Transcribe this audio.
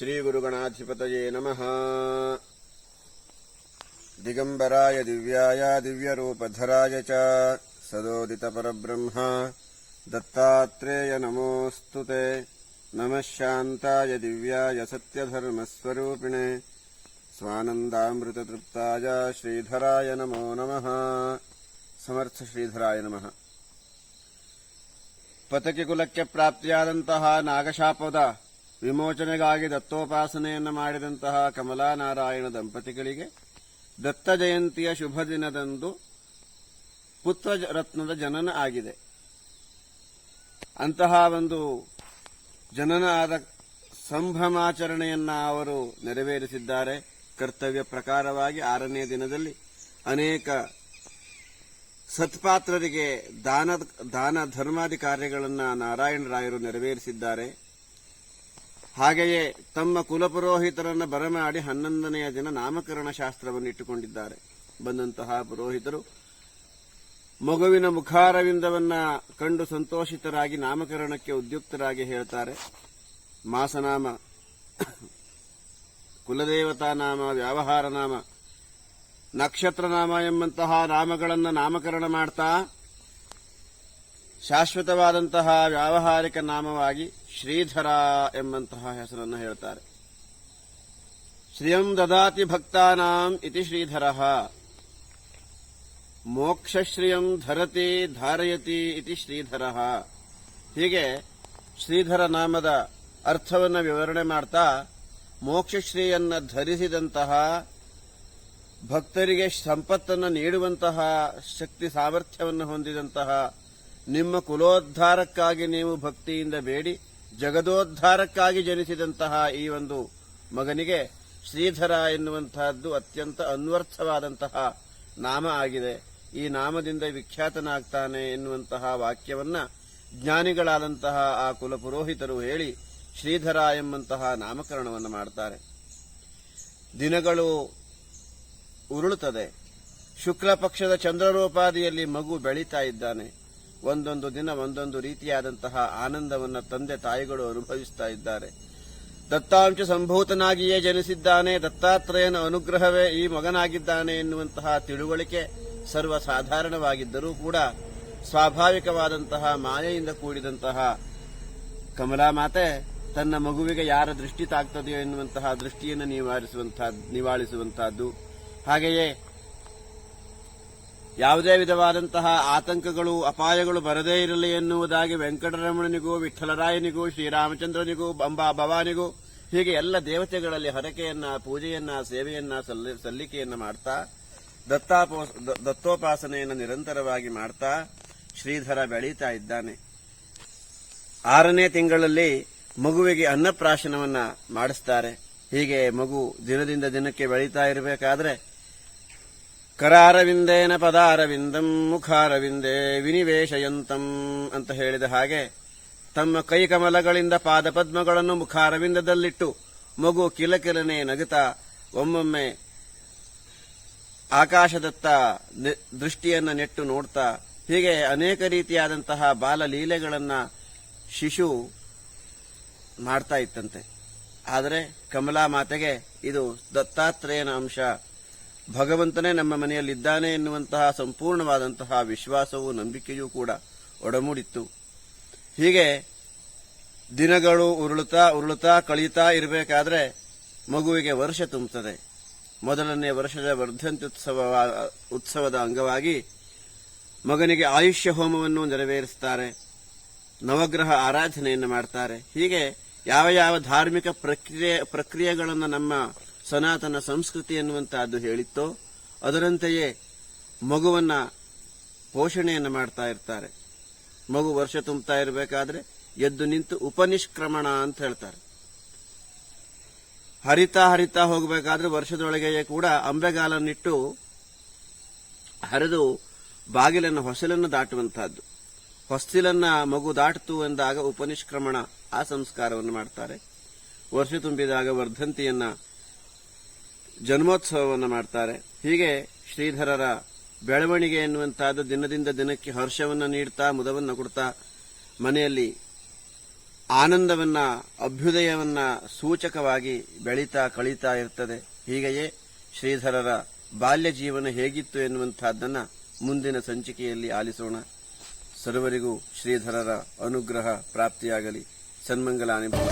श्रीगुरुगणाधिपतये नमः दिगम्बराय दिव्याय दिव्यरूपधराय च सदोदितपरब्रह्म दत्तात्रेय नमोऽस्तु ते नमः शान्ताय दिव्याय सत्यधर्मस्वरूपिणे स्वानन्दामृततृप्ताय श्रीधराय नमो नमः ಸಮರ್ಥ ಶ್ರೀಧರಾಯ ನಮಃ ಪತಕಿ ಕುಲಕ್ಕೆ ಪ್ರಾಪ್ತಿಯಾದಂತಹ ನಾಗಶಾಪದ ವಿಮೋಚನೆಗಾಗಿ ದತ್ತೋಪಾಸನೆಯನ್ನು ಮಾಡಿದಂತಹ ಕಮಲಾನಾರಾಯಣ ದಂಪತಿಗಳಿಗೆ ದತ್ತ ಜಯಂತಿಯ ಶುಭ ದಿನದಂದು ಪುತ್ರ ರತ್ನದ ಜನನ ಆಗಿದೆ. ಅಂತಹ ಒಂದು ಜನನ ಆದ ಸಂಭ್ರಮಾಚರಣೆಯನ್ನ ಅವರು ನೆರವೇರಿಸಿದ್ದಾರೆ. ಕರ್ತವ್ಯ ಪ್ರಕಾರವಾಗಿ ಆರನೇ ದಿನದಲ್ಲಿ ಅನೇಕ ಸತ್ಪಾತ್ರರಿಗೆ ದಾನ ದಾನ ಧರ್ಮಾದಿ ಕಾರ್ಯಗಳನ್ನು ನಾರಾಯಣರಾಯರು ನೆರವೇರಿಸಿದ್ದಾರೆ. ಹಾಗೆಯೇ ತಮ್ಮ ಕುಲಪುರೋಹಿತರನ್ನು ಬರಮಾಡಿ ಹನ್ನೊಂದನೆಯ ದಿನ ನಾಮಕರಣ ಶಾಸ್ತ್ರವನ್ನು ಇಟ್ಟುಕೊಂಡಿದ್ದಾರೆ. ಬಂದಂತಹ ಪುರೋಹಿತರು ಮಗುವಿನ ಮುಖಾರವಿಂದವನ್ನ ಕಂಡು ಸಂತೋಷಿತರಾಗಿ ನಾಮಕರಣಕ್ಕೆ ಉದ್ಯುಕ್ತರಾಗಿ ಹೇಳ್ತಾರೆ. ಮಾಸನಾಮ ಕುಲದೇವತಾ ನಾಮ ವ್ಯವಹಾರ ನಾಮ ನಕ್ಷತ್ರ ನಾಮ ಎಂಬಂತಹ ನಾಮಗಳನ್ನು ನಾಮಕರಣ ಮಾಡ್ತಾ ಶಾಶ್ವತವಾದಂತಹ ವ್ಯಾವಹಾರಿಕ ನಾಮವಾಗಿ ಶ್ರೀಧರ ಎಂಬಂತಹ ಹೆಸರನ್ನು ಹೇಳ್ತಾರೆ. ಶ್ರಿಯಂ ದದಾತಿ ಭಕ್ತಾನಾಂ ಇತಿ ಶ್ರೀಧರ. ಮೋಕ್ಷಶ್ರಿಯಂ ಧರತಿ ಧಾರಯತಿ ಇತಿ ಶ್ರೀಧರ. ಹೀಗೆ ಶ್ರೀಧರ ನಾಮದ ಅರ್ಥವನ್ನು ವಿವರಣೆ ಮಾಡ್ತಾ ಮೋಕ್ಷಶ್ರೀಯನ್ನ ಧರಿಸಿದಂತಹ, ಭಕ್ತರಿಗೆ ಸಂಪತ್ತನ್ನು ನೀಡುವಂತಹ ಶಕ್ತಿ ಸಾಮರ್ಥ್ಯವನ್ನು ಹೊಂದಿದಂತಹ ನಿಮ್ಮ ಕುಲೋದ್ಧಾರಕ್ಕಾಗಿ ನೀವು ಭಕ್ತಿಯಿಂದ ಬೇಡಿ. ಜಗದೋದ್ಧಾರಕ್ಕಾಗಿ ಜನಿಸಿದಂತಹ ಈ ಒಂದು ಮಗನಿಗೆ ಶ್ರೀಧರ ಎನ್ನುವಂತಹದ್ದು ಅತ್ಯಂತ ಅನ್ವರ್ಥವಾದಂತಹ ನಾಮ ಆಗಿದೆ. ಈ ನಾಮದಿಂದ ವಿಖ್ಯಾತನಾಗ್ತಾನೆ ಎನ್ನುವಂತಹ ವಾಕ್ಯವನ್ನ ಜ್ಞಾನಿಗಳಾದಂತಹ ಆ ಕುಲಪುರೋಹಿತರು ಹೇಳಿ ಶ್ರೀಧರ ಎಂಬಂತಹ ನಾಮಕರಣವನ್ನು ಮಾಡ್ತಾರೆ. ದಿನಗಳು ಉರುಳುತ್ತದೆ. ಶುಕ್ಲ ಪಕ್ಷದ ಚಂದ್ರರೂಪಾದಿಯಲ್ಲಿ ಮಗು ಬೆಳೀತಾ ಇದ್ದಾನೆ. ಒಂದೊಂದು ದಿನ ಒಂದೊಂದು ರೀತಿಯಾದಂತಹ ಆನಂದವನ್ನ ತಂದೆ ತಾಯಿಗಳು ಅನುಭವಿಸ್ತಾ ಇದ್ದಾರೆ. ದತ್ತಾಂಶ ಸಂಭೂತನಾಗಿಯೇ ಜನಿಸಿದ್ದಾನೆ, ದತ್ತಾತ್ರೇಯನ ಅನುಗ್ರಹವೇ ಈ ಮಗನಾಗಿದ್ದಾನೆ ಎನ್ನುವಂತಹ ತಿಳುವಳಿಕೆ ಸರ್ವಸಾಧಾರಣವಾಗಿದ್ದರೂ ಕೂಡ ಸ್ವಾಭಾವಿಕವಾದಂತಹ ಮಾಯೆಯಿಂದ ಕೂಡಿದಂತಹ ಕಮಲಾ ಮಾತೆ, ತನ್ನ ಮಗುವಿಗೆ ಯಾರ ದೃಷ್ಟಿ ತಾಗ್ತದೆಯೋ ಎನ್ನುವಂತಹ ದೃಷ್ಟಿಯನ್ನು ನಿವಾರಿಸುವಂತಹ ನಿವಾಳಿಸುವಂತಹದ್ದು ಹಾಗೆಯೇ ಯಾವುದೇ ವಿಧವಾದಂತಹ ಆತಂಕಗಳು, ಅಪಾಯಗಳು ಬರದೇ ಇರಲಿ ಎನ್ನುವುದಾಗಿ ವೆಂಕಟರಮಣನಿಗೂ, ವಿಠಲರಾಯನಿಗೂ, ಶ್ರೀರಾಮಚಂದ್ರನಿಗೂ ಬಂಬಾ ಭವಾನಿಗೂ, ಹೀಗೆ ಎಲ್ಲ ದೇವತೆಗಳಲ್ಲಿ ಹರಕೆಯನ್ನ, ಪೂಜೆಯನ್ನ, ಸೇವೆಯನ್ನ ಸಲ್ಲಿ- ಸಲ್ಲಿಕೆಯನ್ನ ಮಾಡ್ತಾ, ದತ್ತಾಪೋ ದತ್ತೋಪಾಸನೆಯನ್ನು ನಿರಂತರವಾಗಿ ಮಾಡ್ತಾ, ಶ್ರೀಧರ ಬೆಳೀತಾ ಇದ್ದಾನೆ. ಆರನೇ ತಿಂಗಳಲ್ಲಿ ಮಗುವಿಗೆ ಅನ್ನಪ್ರಾಶನವನ್ನ ಮಾಡಿಸ್ತಾರೆ. ಹೀಗೆ ಮಗು ದಿನದಿಂದ ದಿನಕ್ಕೆ ಬೆಳೀತಾ ಇರಬೇಕಾದ್ರೆ ಕರಾರವಿಂದೇನ ಪದಾರವಿಂದಂ ಮುಖಾರವಿಂದೇ ವಿನಿವೇಶಯಂತಂ ಅಂತ ಹೇಳಿದ ಹಾಗೆ ತಮ್ಮ ಕೈಕಮಲಗಳಿಂದ ಪಾದಪದ್ಮಗಳನ್ನು ಮುಖಾರವಿಂದದಲ್ಲಿಟ್ಟು ಮಗು ಕಿಲಕಿಲನೆ ನಗುತ ಒಮ್ಮೊಮ್ಮೆ ಆಕಾಶದತ್ತ ದೃಷ್ಟಿಯನ್ನು ನೆಟ್ಟು ನೋಡ್ತಾ ಹೀಗೆ ಅನೇಕ ರೀತಿಯಾದಂತಹ ಬಾಲಲೀಲೆಗಳನ್ನು ಶಿಶು ಮಾಡ್ತಾ ಇತ್ತಂತೆ. ಆದರೆ ಕಮಲಾ ಮಾತೆಗೆ ಇದು ದತ್ತಾತ್ರೇಯನ ಅಂಶ. ಭಗವಂತನೇ ನಮ್ಮ ಮನೆಯಲ್ಲಿದ್ದಾನೆ ಎನ್ನುವಂತಹ ಸಂಪೂರ್ಣವಾದಂತಹ ವಿಶ್ವಾಸವೂ ನಂಬಿಕೆಯೂ ಕೂಡ ಒಡಮೂಡಿತ್ತು. ಹೀಗೆ ದಿನಗಳು ಉರುಳುತ್ತಾ ಉರುಳುತ್ತಾ ಕಳೀತಾ ಇರಬೇಕಾದ್ರೆ ಮಗುವಿಗೆ ವರ್ಷ ತುಂಬುತ್ತದೆ. ಮೊದಲನೇ ವರ್ಷದ ವರ್ಧಂತ್ಯುತ್ಸವ ಉತ್ಸವದ ಅಂಗವಾಗಿ ಮಗನಿಗೆ ಆಯುಷ್ಯ ಹೋಮವನ್ನು ನೆರವೇರಿಸುತ್ತಾರೆ ನವಗ್ರಹ ಆರಾಧನೆಯನ್ನು ಮಾಡ್ತಾರೆ. ಹೀಗೆ ಯಾವ ಯಾವ ಧಾರ್ಮಿಕ ಪ್ರಕ್ರಿಯೆ ಪ್ರಕ್ರಿಯೆಗಳನ್ನು ನಮ್ಮ ಸನಾತನ ಸಂಸ್ಕೃತಿ ಎನ್ನುವಂತಹದ್ದು ಹೇಳಿತ್ತೋ, ಅದರಂತೆಯೇ ಮಗುವನ್ನ ಪೋಷಣೆಯನ್ನು ಮಾಡ್ತಾ ಇರ್ತಾರೆ. ಮಗು ವರ್ಷ ತುಂಬುತ್ತಾ ಇರಬೇಕಾದ್ರೆ ಎದ್ದು ನಿಂತು ಉಪನಿಷ್ಕ್ರಮಣ ಅಂತ ಹೇಳ್ತಾರೆ. ಹರಿತಾ ಹರಿತಾ ಹೋಗಬೇಕಾದ್ರೆ ವರ್ಷದೊಳಗೆಯೇ ಕೂಡ ಅಂಬೆಗಾಲನ್ನಿಟ್ಟು ಹರಿದು ಬಾಗಿಲನ್ನು, ಹೊಸಲನ್ನು ದಾಟುವಂತಹದ್ದು. ಹೊಸ್ತಿಲನ್ನ ಮಗು ದಾಟಿತು ಎಂದಾಗ ಉಪನಿಷ್ಕ್ರಮಣ ಆ ಸಂಸ್ಕಾರವನ್ನು ಮಾಡ್ತಾರೆ. ವರ್ಷ ತುಂಬಿದಾಗ ವರ್ಧಂತಿಯನ್ನ ಜನ್ಮೋತ್ಸವವನ್ನು ಮಾಡ್ತಾರೆ. ಹೀಗೆ ಶ್ರೀಧರರ ಬೆಳವಣಿಗೆ ಎನ್ನುವಂತಹದ್ದು ದಿನದಿಂದ ದಿನಕ್ಕೆ ಹರ್ಷವನ್ನು ನೀಡ್ತಾ, ಮುದವನ್ನು ಕೊಡ್ತಾ, ಮನೆಯಲ್ಲಿ ಆನಂದವನ್ನ, ಅಭ್ಯುದಯವನ್ನ ಸೂಚಕವಾಗಿ ಬೆಳೀತಾ, ಕಳೀತಾ ಇರ್ತದೆ. ಹೀಗೆಯೇ ಶ್ರೀಧರರ ಬಾಲ್ಯ ಜೀವನ ಹೇಗಿತ್ತು ಎನ್ನುವಂತಹದ್ದನ್ನ ಮುಂದಿನ ಸಂಚಿಕೆಯಲ್ಲಿ ಆಲಿಸೋಣ. ಸರ್ವರಿಗೂ ಶ್ರೀಧರರ ಅನುಗ್ರಹ ಪ್ರಾಪ್ತಿಯಾಗಲಿ. ಸನ್ಮಂಗಲಾನುಭವ.